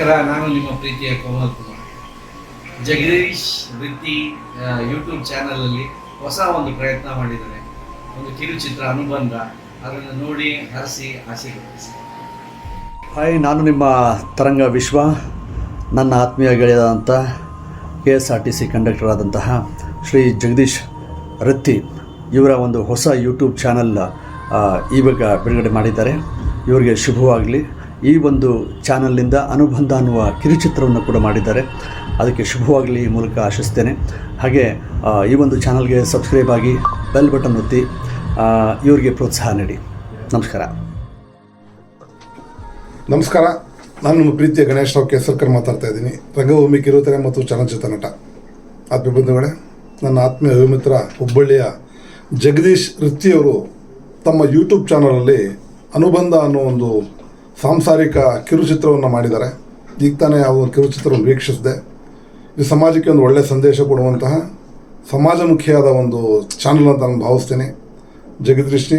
ನಮಸ್ಕಾರ ನಾನು ನಿಮ್ಮ ಪ್ರೀತಿಯ ಕೋಮಲ್ ಕುಮಾರ್. ಜಗದೀಶ್ ವೃತ್ತಿ ಯೂಟ್ಯೂಬ್ ಚಾನಲಲ್ಲಿ ಹೊಸ ಒಂದು ಪ್ರಯತ್ನ ಮಾಡಿದ್ದಾರೆ. ಒಂದು ಕಿರುಚಿತ್ರ ಅನುಬಂಧ. ಅದನ್ನು ನೋಡಿ ಹರಿಸಿ ಆಶೀರ್ವದಿಸಿ. ಹಾಯ್, ನಾನು ನಿಮ್ಮ ತರಂಗ ವಿಶ್ವ, ನನ್ನ ಆತ್ಮೀಯ ಗೆಳೆಯದಂಥ K S R T C conductor ಆದಂತಹ ಶ್ರೀ ಜಗದೀಶ್ ರತ್ತಿ ಇವರ ಒಂದು ಹೊಸ ಯೂಟ್ಯೂಬ್ ಚಾನಲ್ ಇವಾಗ ಬಿಡುಗಡೆ ಮಾಡಿದ್ದಾರೆ. ಇವರಿಗೆ ಶುಭವಾಗಲಿ. ಈ ಒಂದು ಚಾನಲ್ನಿಂದ ಅನುಬಂಧ ಅನ್ನುವ ಕಿರುಚಿತ್ರವನ್ನು ಕೂಡ ಮಾಡಿದ್ದಾರೆ. ಅದಕ್ಕೆ ಶುಭವಾಗಲಿ ಈ ಮೂಲಕ ಆಶಿಸ್ತೇನೆ. ಹಾಗೆ ಈ ಒಂದು ಚಾನಲ್ಗೆ ಸಬ್ಸ್ಕ್ರೈಬ್ ಆಗಿ ಬೆಲ್ ಬಟನ್ ಒತ್ತಿ ಇವರಿಗೆ ಪ್ರೋತ್ಸಾಹ ನೀಡಿ. ನಮಸ್ಕಾರ. ನಮಸ್ಕಾರ. ನಾನು ನಿಮ್ಮ ಪ್ರೀತಿಯ ಗಣೇಶ್ ರಾವ್ ಕೇಸರ್ಕರ್ ಮಾತಾಡ್ತಾ ಇದ್ದೀನಿ. ರಂಗಭೂಮಿ ಕಿರುತೆರೆ ಮತ್ತು ಚಲನಚಿತ್ರ ನಟ. ಆತ್ಮೀಯ ಬಂಧುಗಳೇ, ನನ್ನ ಆತ್ಮೀಯ ಅಭಿಮಿತ್ರ ಹುಬ್ಬಳ್ಳಿಯ ಜಗದೀಶ್ ವೃತ್ತಿಯವರು ತಮ್ಮ ಯೂಟ್ಯೂಬ್ ಚಾನಲಲ್ಲಿ ಅನುಬಂಧ ಅನ್ನೋ ಒಂದು ಸಾಂಸಾರಿಕ ಕಿರುಚಿತ್ರವನ್ನು ಮಾಡಿದ್ದಾರೆ. ಈಗ ತಾನೇ ಅವರು ಕಿರುಚಿತ್ರವನ್ನು ವೀಕ್ಷಿಸಿದೆ. ಇದು ಸಮಾಜಕ್ಕೆ ಒಂದು ಒಳ್ಳೆಯ ಸಂದೇಶ ಕೊಡುವಂತಹ ಸಮಾಜಮುಖಿಯಾದ ಒಂದು ಚಾನಲ್ ಅಂತ ನಾನು ಭಾವಿಸ್ತೇನೆ. ಜಗದೃಷ್ಟಿ,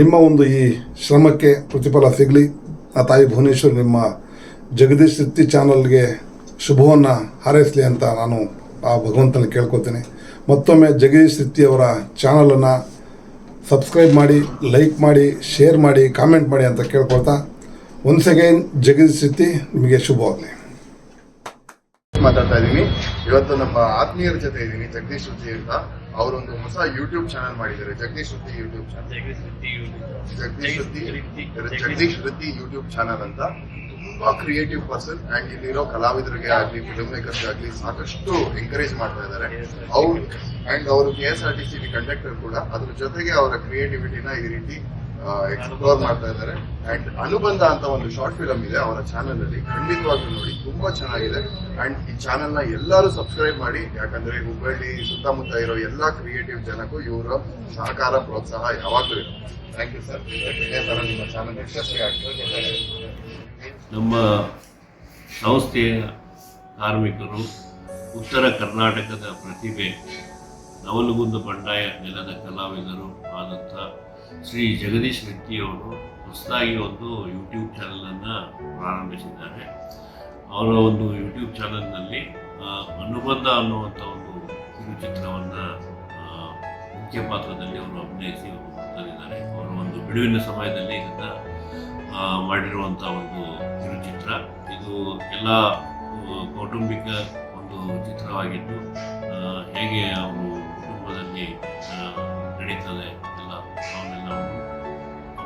ನಿಮ್ಮ ಒಂದು ಈ ಶ್ರಮಕ್ಕೆ ಪ್ರತಿಫಲ ಸಿಗಲಿ. ಆ ತಾಯಿ ಭುವನೇಶ್ವರ್ ನಿಮ್ಮ ಜಗದೀಶ್ ಶಕ್ತಿ ಚಾನಲ್ಗೆ ಶುಭವನ್ನು ಹಾರೈಸಲಿ ಅಂತ ನಾನು ಆ ಭಗವಂತನ ಕೇಳ್ಕೊತೇನೆ. ಮತ್ತೊಮ್ಮೆ ಜಗದೀಶ್ ಶಕ್ತಿ ಅವರ ಚಾನಲನ್ನು ಸಬ್ಸ್ಕ್ರೈಬ್ ಮಾಡಿ ಲೈಕ್ ಮಾಡಿ ಶೇರ್ ಮಾಡಿ ಕಾಮೆಂಟ್ ಮಾಡಿ ಅಂತ ಕೇಳ್ಕೊಳ್ತಾ ಒನ್ಸ್ ಅಗೈನ್ ಜಗದೀಶ್ ಶಕ್ತಿ ನಿಮಗೆ ಶುಭವಾಗಲಿ ಮಾತಾಡ್ತಾ ಇದ್ದೀನಿ. ಇವತ್ತು ನಮ್ಮ ಆತ್ಮೀಯರ ಜೊತೆ ಇದ್ದೀನಿ ಜಗದೀಶ್ ಶೃತಿ ಅಂತ. ಅವರೊಂದು ಹೊಸ ಯೂಟ್ಯೂಬ್ ಚಾನಲ್ ಮಾಡಿದ್ದಾರೆ. ಜಗದೀಶ್ ವೃತ್ತಿ ಯೂಟ್ಯೂಬ್ ಚಾನಲ್ ಜಗದೀಶ್ ವೃತ್ತಿ ಜಗದೀಶ್ ವೃತ್ತಿ ಯೂಟ್ಯೂಬ್ ಚಾನಲ್ ಅಂತ. ತುಂಬಾ ಕ್ರಿಯೇಟಿವ್ ಪರ್ಸನ್ ಅಂಡ್ ಇಲ್ಲಿರೋ ಕಲಾವಿದರಿಗೆ ಆಗ್ಲಿ ಫಿಲ್ಮ್ ಮೇಕರ್ಸ್ ಆಗ್ಲಿ ಸಾಕಷ್ಟು ಎಂಕರೇಜ್ ಮಾಡ್ತಾ ಇದ್ದಾರೆ. ಅವ್ರು ಅಂಡ್ ಅವರು K S R T C conductor ಕೂಡ, ಅದ್ರ ಜೊತೆಗೆ ಅವರ ಕ್ರಿಯೇಟಿವಿಟಿನ ಈ ರೀತಿ ಎಕ್ಸ್ಪ್ಲೋರ್ ಮಾಡ್ತಾ ಇದ್ದಾರೆ. ಅಂಡ್ ಅನುಬಂಧ ಅಂತ ಒಂದು ಶಾರ್ಟ್ ಫಿಲಮ್ ಇದೆ ಅವರ ಚಾನಲ್ ಅಲ್ಲಿ. ಖಂಡಿತವಾಗ್ಲೂ ನೋಡಿ, ತುಂಬಾ ಚೆನ್ನಾಗಿದೆ. ಅಂಡ್ ಈ ಚಾನೆಲ್ನ ಎಲ್ಲರೂ ಸಬ್ಸ್ಕ್ರೈಬ್ ಮಾಡಿ, ಯಾಕಂದ್ರೆ ಹುಬ್ಬಳ್ಳಿ ಸುತ್ತಮುತ್ತ ಇರೋ ಎಲ್ಲಾ ಕ್ರಿಯೇಟಿವ್ ಜನಕ್ಕೂ ಇವರ ಸಹಕಾರ, ಪ್ರೋತ್ಸಾಹ ಯಾವಾಗಲೂ ಇದೆ ಥ್ಯಾಂಕ್ ಯು ಸರ್ ನಿಮ್ಮ ಚಾನಲ್ ಯಶಸ್ವಿ ಆಗ್ತದೆ ನಮ್ಮ ಸಂಸ್ಥೆಯ ಕಾರ್ಮಿಕರು ಉತ್ತರ ಕರ್ನಾಟಕದ ಪ್ರತಿಭೆ, ನವಲಗುಂದ ಬಂಡಾಯ ನೆಲದ ಕಲಾವಿದರು ಆದಂಥ ಶ್ರೀ ಜಗದೀಶ್ ವ್ಯಕ್ತಿಯವರು ಹೊಸದಾಗಿ ಒಂದು ಯೂಟ್ಯೂಬ್ ಚಾನಲನ್ನು ಪ್ರಾರಂಭಿಸಿದ್ದಾರೆ. ಅವರ ಒಂದು ಯೂಟ್ಯೂಬ್ ಚಾನಲ್ನಲ್ಲಿ ಅನುಬಂಧ ಅನ್ನುವಂಥ ಒಂದು ಕಿರುಚಿತ್ರವನ್ನು ಮುಖ್ಯ ಪಾತ್ರದಲ್ಲಿ ಅವರು ಅಭಿನಯಿಸಿ ಅವರು ಒಂದು ಬಿಡುವಿನ ಸಮಯದಲ್ಲಿ ಇದನ್ನು ಮಾಡಿರುವಂಥ ಒಂದು ಎಲ್ಲ ಕೌಟುಂಬಿಕ ಒಂದು ಚಿತ್ರವಾಗಿದ್ದು ಹೇಗೆ ಅವರು ಕುಟುಂಬದಲ್ಲಿ ನಡೀತದೆ ಎಲ್ಲ ಅವನ್ನೆಲ್ಲವನ್ನು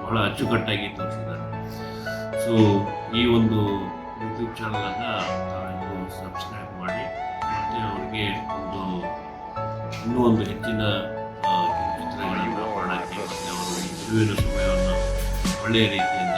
ಬಹಳ ಅಚ್ಚುಕಟ್ಟಾಗಿ ತೋರಿಸಿದ್ದಾರೆ. ಸೊ ಈ ಒಂದು ಯೂಟ್ಯೂಬ್ ಚಾನಲನ್ನು ತಾವೆಲ್ಲರೂ ಸಬ್ಸ್ಕ್ರೈಬ್ ಮಾಡಿ, ಮತ್ತು ಅವರಿಗೆ ಒಂದು, ಇನ್ನೂ ಒಂದು ಹೆಚ್ಚಿನ ಚಿತ್ರಗಳನ್ನು ಮಾಡೋಕ್ಕೆ ಮತ್ತು ಅವರು ಈ ಸಮಯವನ್ನು ಒಳ್ಳೆಯ ರೀತಿಯಿಂದ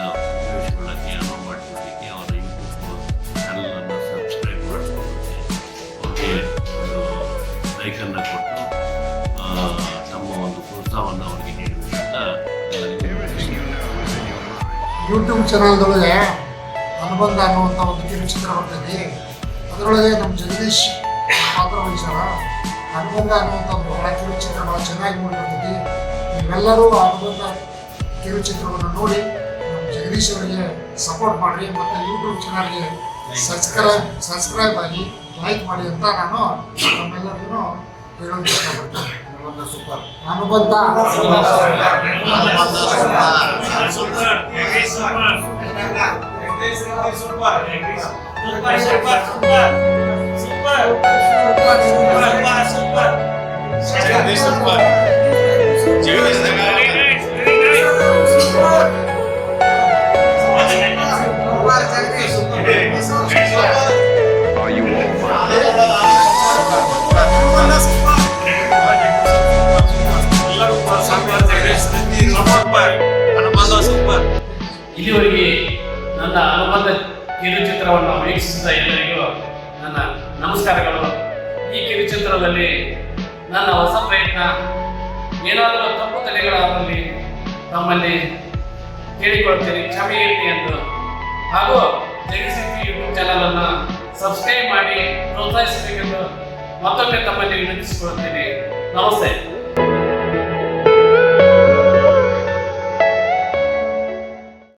ಯೂಟ್ಯೂಬ್ ಚಾನಲ್ದೊಳಗೆ ಅನುಬಂಧ ಅನ್ನುವಂಥ ಒಂದು ಕಿರುಚಿತ್ರ ಬರ್ತೈತಿ ಅದರೊಳಗೆ ನಮ್ಮ ಜಗದೀಶ್ ಪಾತ್ರ ವಹಿಸ್ಯಾರ. ಅನುಬಂಧ ಅನ್ನುವಂಥ ಒಂದು ಬಹಳ ಕಿರುಚಿತ್ರ ಭಾಳ ಚೆನ್ನಾಗಿ ಮೂಡಿಬರ್ತೈತಿ ನೀವೆಲ್ಲರೂ ಆ ಅನುಬಂಧ ಕಿರುಚಿತ್ರವನ್ನು ನೋಡಿ ನಮ್ಮ ಜಗದೀಶ್ ಅವರಿಗೆ ಸಪೋರ್ಟ್ ಮಾಡಿರಿ ಮತ್ತು ಯೂಟ್ಯೂಬ್ ಚಾನಲ್ಗೆ ಸಬ್ಸ್ಕ್ರೈಬ್ ಸಬ್ಸ್ಕ್ರೈಬ್ ಆಗಿ ಲೈಕ್ ಮಾಡಿ ಅಂತ ನಾನು ನಮ್ಮೆಲ್ಲರಿಗೂ ಹೇಳೋದು ಇಷ್ಟಪಡ್ತೀನಿ. ಅನುಬಂಧ ಸೂಪರ್. ಅನುಬಂಧ. ಇಲ್ಲಿವರೆಗೆ ನನ್ನ ಅನುಬಂಧ ಕಿರುಚಿತ್ರವನ್ನು ವೀಕ್ಷಿಸಿದ ಎಲ್ಲರಿಗೂ ನನ್ನ ನಮಸ್ಕಾರಗಳು. ಈ ಕಿರುಚಿತ್ರದಲ್ಲಿ ನನ್ನ ಹೊಸ ಪ್ರಯತ್ನ, ಏನಾದರೂ ತಪ್ಪು ತಲೆಗಳಾದಲ್ಲಿ ತಮ್ಮಲ್ಲಿ ಕೇಳಿಕೊಳ್ತೀನಿ ಕ್ಷಮೆ ಇರಲಿ ಎಂದು. ಹಾಗೂ ಜಗಸಿದ್ಧಿ ಯೂಟ್ಯೂಬ್ ಚಾನಲ್ ಸಬ್ಸ್ಕ್ರೈಬ್ ಮಾಡಿ ಪ್ರೋತ್ಸಾಹಿಸಬೇಕೆಂದು ಮತ್ತೊಮ್ಮೆ ತಮ್ಮಲ್ಲಿ ವಿನಂತಿಸಿಕೊಳ್ಳುತ್ತೇನೆ. ನಮಸ್ತೆ.